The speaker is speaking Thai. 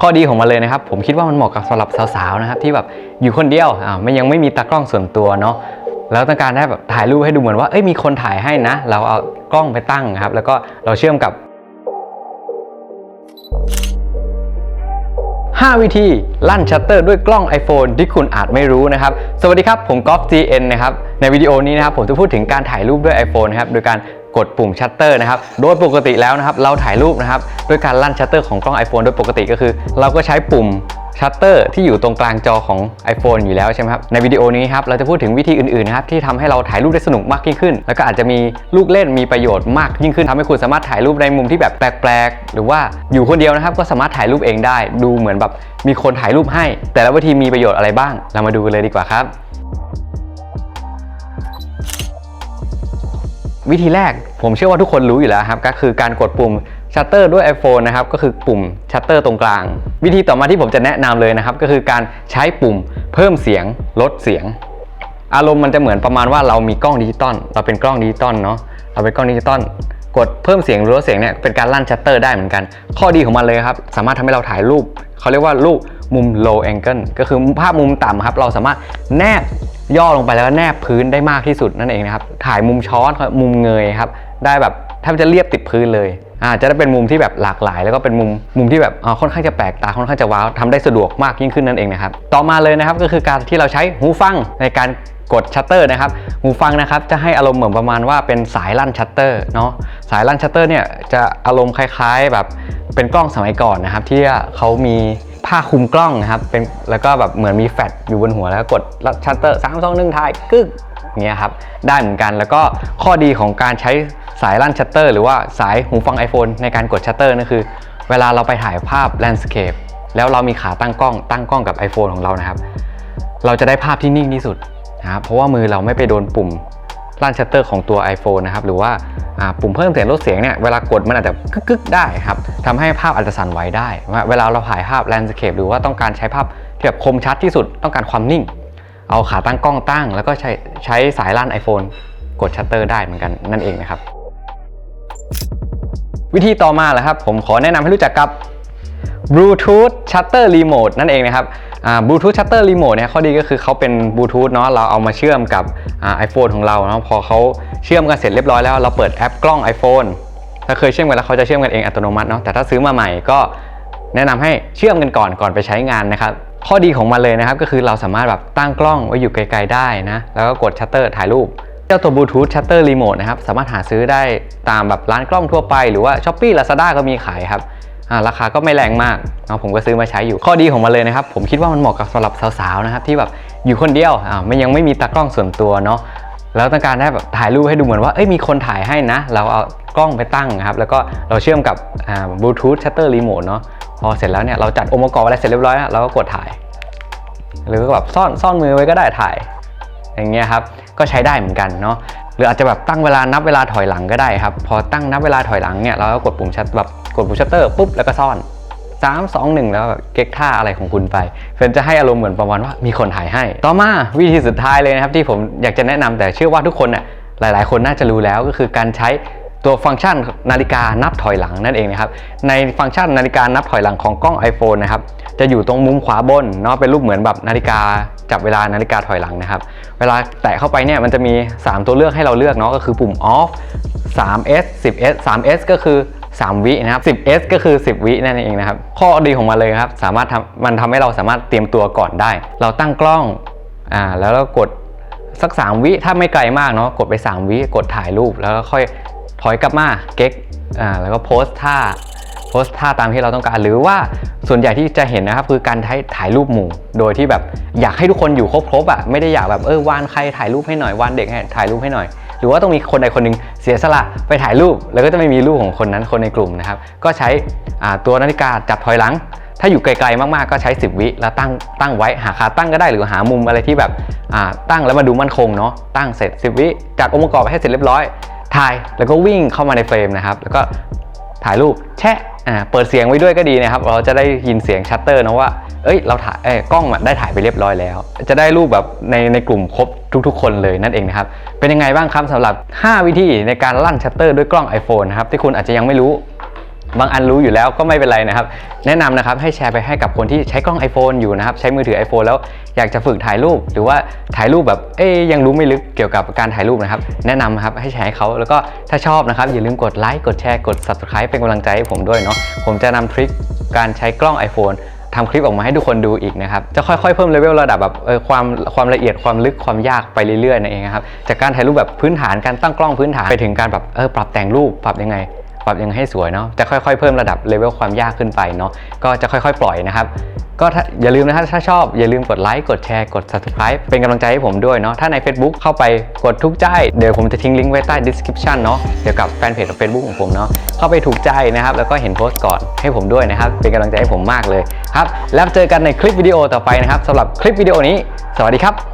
ข้อดีของมันเลยนะครับ ผมคิดว่ามันเหมาะกับสำหรับสาวๆนะครับที่แบบอยู่คนเดียวอ่าไม่ยังไม่มีตากล้องส่วนตัวเนาะแล้วต้องการได้แบบถ่ายรูปให้ดูเหมือนว่าเอ้ยมีคนถ่ายให้นะ เราเอากล้องไปตั้งนะครับ แล้วก็เราเชื่อมกับ 5 วิธี ลั่นชัตเตอร์ด้วยกล้อง iPhone ที่คุณอาจไม่รู้นะครับ สวัสดีครับ ผมกอล์ฟ GN นะครับ ในวิดีโอนี้นะครับผมจะพูดถึงการถ่ายรูปด้วย iPhone นะครับ โดยการกดปุ่มชัตเตอร์นะครับ โดยปกติแล้วนะครับ เราถ่ายรูปนะครับ ด้วยการลั่นชัตเตอร์ของกล้อง iPhone โดยปกติก็คือ เราก็ใช้ปุ่ม ชัตเตอร์ที่อยู่ตรงกลางจอของ iPhone อยู่แล้วใช่ไหมครับ ในวิดีโอนี้ครับเราจะพูดถึงวิธีอื่นๆนะครับที่ทำให้เราถ่ายรูปได้สนุกมากยิ่งขึ้น แล้วก็อาจจะมีลูกเล่นมีประโยชน์มากยิ่งขึ้นทำให้คุณสามารถถ่ายรูปในมุมที่แบบแปลกๆ หรือว่าอยู่คนเดียวนะครับก็สามารถถ่ายรูปเองได้ ดูเหมือนแบบมีคนถ่ายรูปให้ แต่ละวิธีมีประโยชน์อะไรบ้าง เรามาดูกันเลยดีกว่าครับ วิธีแรกผมเชื่อว่าทุกคนรู้อยู่แล้วครับก็คือการกดปุ่มชัตเตอร์ด้วย iPhone นะครับก็คือปุ่มชัตเตอร์ตรงกลาง วิธีต่อมาที่ผมจะแนะนำเลยนะครับก็คือการใช้ปุ่มเพิ่มเสียงลดเสียง อารมณ์มันจะเหมือนประมาณว่าเรามีกล้องดิจิตอลเราเป็นกล้องดิจิตอลเนาะเราเป็นกล้องดิจิตอลกดเพิ่มเสียงลดเสียงเนี่ยเป็นการลั่นชัตเตอร์ได้เหมือนกัน ข้อดีของมันเลยครับสามารถทำให้เราถ่ายรูปเขาเรียกว่ารูปมุม low angle ก็คือภาพมุมต่ำครับเราสามารถแนบ ย่อลงไปแล้วก็แนบพื้นได้มากที่สุดนั่นเองนะครับ ถ่ายมุมช้อนมุมเงยครับ ได้แบบแทบจะเรียบติดพื้นเลยอ่าจะได้เป็นมุมที่แบบหลากหลาย แล้วก็เป็นมุมมุมที่แบบอ่าค่อนข้างจะแปลกตาค่อนข้างจะว้าวทำได้สะดวกมากยิ่งขึ้นนั่นเองนะครับ ต่อมาเลยนะครับก็คือการที่เราใช้หูฟังในการกดชัตเตอร์นะครับหูฟังนะครับจะให้อารมณ์เหมือนประมาณว่าเป็นสายลั่นชัตเตอร์เนาะสายลั่นชัตเตอร์เนี่ยจะอารมณ์คล้าย ๆ แบบเป็นกล้องสมัยก่อนนะครับที่เขามี ผ้าคลุมกล้องนะครับเป็นแล้วก็แบบเหมือนมีแฟลชอยู่บนหัวแล้วกดชัตเตอร์สามสองหนึ่งถ่ายกึ๊กอย่างเงี้ยครับได้เหมือนกันแล้วก็ข้อดีของการใช้สายลั่นชัตเตอร์หรือว่าสายหูฟัง iPhone ในการกดชัตเตอร์นั่นคือ เวลาเราไปถ่ายภาพแลนด์สเคปแล้วเรามีขาตั้งกล้องตั้งกล้องกับ iPhone ของเรานะครับ เราจะได้ภาพที่นิ่งที่สุดนะครับเพราะว่ามือเราไม่ไปโดนปุ่มลั่นชัตเตอร์ของตัว iPhone นะครับหรือว่า ปุ่มเพิ่มเสียงลดเสียงเนี่ยเวลากดมันอาจจะกึกๆได้ครับทำให้ภาพอาจจะสั่นไหวได้ว่าเวลาเราถ่ายภาพแลนด์สเคปหรือว่าต้องการใช้ภาพที่แบบคมชัดที่สุดต้องการความนิ่ง เอาขาตั้งกล้องตั้ง แล้วก็ใช้ใช้สายลั่น iPhone กดชัตเตอร์ได้เหมือนกันนั่นเองนะครับ วิธีต่อมาแหละครับ ผมขอแนะนำให้รู้จักกับ Bluetooth Shutter Remote นั่นเองนะครับอ่า Bluetooth Shutter Remote เนี่ยข้อดีก็คือเขาเป็นบลูทูธเนาะเราเอามาเชื่อมกับอ่า iPhone ของเราเนาะพอเขาเชื่อมกันเสร็จเรียบร้อยแล้วเราเปิดแอปกล้อง iPhone ถ้าเคยเชื่อมกันแล้วเขาจะเชื่อมกันเองอัตโนมัติเนาะแต่ถ้าซื้อมาใหม่ก็แนะนำให้เชื่อมกันก่อนก่อนไปใช้งานนะครับข้อดีของมันเลยนะครับก็คือเราสามารถแบบตั้งกล้องไว้อยู่ไกลๆได้นะแล้วก็กดชัตเตอร์ถ่ายรูปเจ้าตัว Bluetooth Shutter Remote นะครับสามารถหาซื้อได้ตามแบบร้านกล้องทั่วไปหรือว่า Shopee Lazada ก็มีขายครับ ราคาก็ไม่แรงมากเนาะผมก็ซื้อมาใช้อยู่ข้อดีของมันเลยนะครับ ผมคิดว่ามันเหมาะกับสำหรับสาวๆนะครับที่แบบอยู่คนเดียวอ่าไม่ยังไม่มีตากล้องส่วนตัวเนาะแล้วต้องการได้แบบถ่ายรูปให้ดูเหมือนว่าเอ้ยมีคนถ่ายให้นะ เราเอากล้องไปตั้งนะครับ แล้วก็เราเชื่อมกับอ่า Bluetooth Shutter Remote เนาะพอเสร็จแล้วเนี่ยเราจัดองค์ประกอบอะไรเสร็จเรียบร้อยแล้วเราก็กดถ่าย หรือแบบซ่อนซ่อนมือไว้ก็ได้ถ่าย อย่างเงี้ยครับก็ใช้ได้เหมือนกันเนาะหรืออาจจะแบบตั้งเวลานับเวลาถอยหลังก็ได้ครับ พอตั้งนับเวลาถอยหลังเนี่ยเราก็กดปุ่มชัตแบบ กดปุ่มชัตเตอร์ปุ๊บแล้วก็ซ่อน3 2 1แล้วเก๊กท่าอะไรของคุณไปเฟนจะให้อารมณ์เหมือนประมาณว่ามีคนถ่ายให้ ต่อมาวิธีสุดท้ายเลยนะครับที่ผมอยากจะแนะนำแต่เชื่อว่าทุกคนน่ะหลาย ๆ คนน่าจะรู้แล้วก็คือการใช้ตัวฟังก์ชันนาฬิกานับถอยหลังนั่นเองนะครับ ในฟังก์ชันนาฬิกานับถอยหลังของกล้อง iPhone นะครับ จะอยู่ตรงมุมขวาบนเนาะเป็นรูปเหมือนแบบนาฬิกาจับเวลานาฬิกาถอยหลังนะครับ เวลาแตะเข้าไปเนี่ยมันจะมี 3 ตัวเลือกให้เราเลือกเนาะก็คือปุ่ม off 3s 10s 3s ก็คือ 3 วินะครับ 10s ก็คือ 10 วินั่นเองนะครับ ข้อดีของมันเลยครับ สามารถทำมันทำให้เราสามารถเตรียมตัวก่อนได้ เราตั้งกล้องอ่าแล้วเรากดสัก 3 วิถ้าไม่ไกลมากเนาะกดไป 3 วิกดถ่ายรูปแล้วก็ค่อยถอยกลับมาเก๊กอ่าแล้วก็โพสท่าโพสท่าตามที่เราต้องการ หรือว่าส่วนใหญ่ที่จะเห็นนะครับคือการถ่ายถ่ายรูปหมู่ โดยที่แบบอยากให้ทุกคนอยู่ครบๆอะไม่ได้อยากแบบเออวานใครถ่ายรูปให้หน่อยวานเด็กให้ถ่ายรูปให้หน่อย หรือว่าต้องมีคนใดคนหนึ่งเสียสละไปถ่ายรูป แล้วก็จะไม่มีรูปของคนนั้นคนในกลุ่มนะครับ ก็ใช้ตัวนาฬิกาจับถอยหลัง ถ้าอยู่ไกลๆมากๆก็ใช้ 10 วิแล้วตั้งตั้งไว้หาขาตั้งก็ได้หรือหามุมอะไรที่แบบตั้งแล้วมาดูมั่นคงเนาะตั้งเสร็จ 10 วิจัดองค์ประกอบให้เสร็จเรียบร้อยถ่ายแล้วก็วิ่งเข้ามาในเฟรมนะครับ แล้วก็ถ่ายรูปแชะอ่เปิดเสียงไว้ด้วยก็ดีนะครับ เราจะได้ยินเสียงชัตเตอร์นะว่า เอ้ยเราถ่ายเอ้ยกล้องได้ถ่ายไปเรียบร้อยแล้ว จะได้รูปแบบในในกลุ่มครบทุก ๆ คนเลยนั่นเองนะครับ เป็นยังไงบ้างครับสำหรับ 5 วิธีในการลั่นชัตเตอร์ด้วยกล้อง iPhone นะครับที่คุณอาจจะยังไม่รู้บางอันรู้อยู่แล้วก็ไม่เป็นไรนะครับ แนะนำนะครับให้แชร์ไปให้กับคนที่ใช้กล้อง iPhone อยู่นะครับ ใช้มือถือ iPhone แล้วอยากจะฝึกถ่ายรูป หรือว่าถ่ายรูปแบบเอ้ยยังรู้ไม่ลึกเกี่ยวกับการถ่ายรูปนะครับ แนะนำครับให้แชร์ให้เขาแล้วก็ถ้าชอบนะครับอย่าลืมกดไลค์กดแชร์กด subscribe เป็นกำลังใจให้ผมด้วยเนาะผมจะนำทริคการใช้กล้อง iPhone ทำคลิปออกมาให้ทุกคนดูอีกนะครับ จะค่อยๆเพิ่มเลเวลระดับแบบเออความความละเอียดความลึกความยากไปเรื่อยๆนั่นเองครับ จากการถ่ายรูปแบบพื้นฐานการตั้งกล้องพื้นฐานไปถึงการแบบเออปรับแต่งรูปปรับยังไง ปรับยังให้สวยเนาะจะค่อยๆเพิ่มระดับเลเวลความยากขึ้นไปเนาะก็จะค่อยๆ ปล่อยนะครับ ก็อย่าลืมนะถ้าชอบอย่าลืมกดไลค์กดแชร์กด subscribe เป็นกำลังใจให้ผมด้วยเนาะถ้าใน Facebook เข้าไปกดทุกใจ เดี๋ยวผมจะทิ้งลิงก์ไว้ใต้ description เนาะเกี่ยวกับแฟนเพจของ Facebook ของผมเนาะเข้าไปถูกใจนะครับแล้วก็เห็นโพสต์ก่อนให้ผมด้วยนะครับเป็นกำลังใจให้ผมมากเลยครับแล้วเจอกันในคลิปวิดีโอต่อไปนะครับสำหรับคลิปวิดีโอนี้ สวัสดีครับ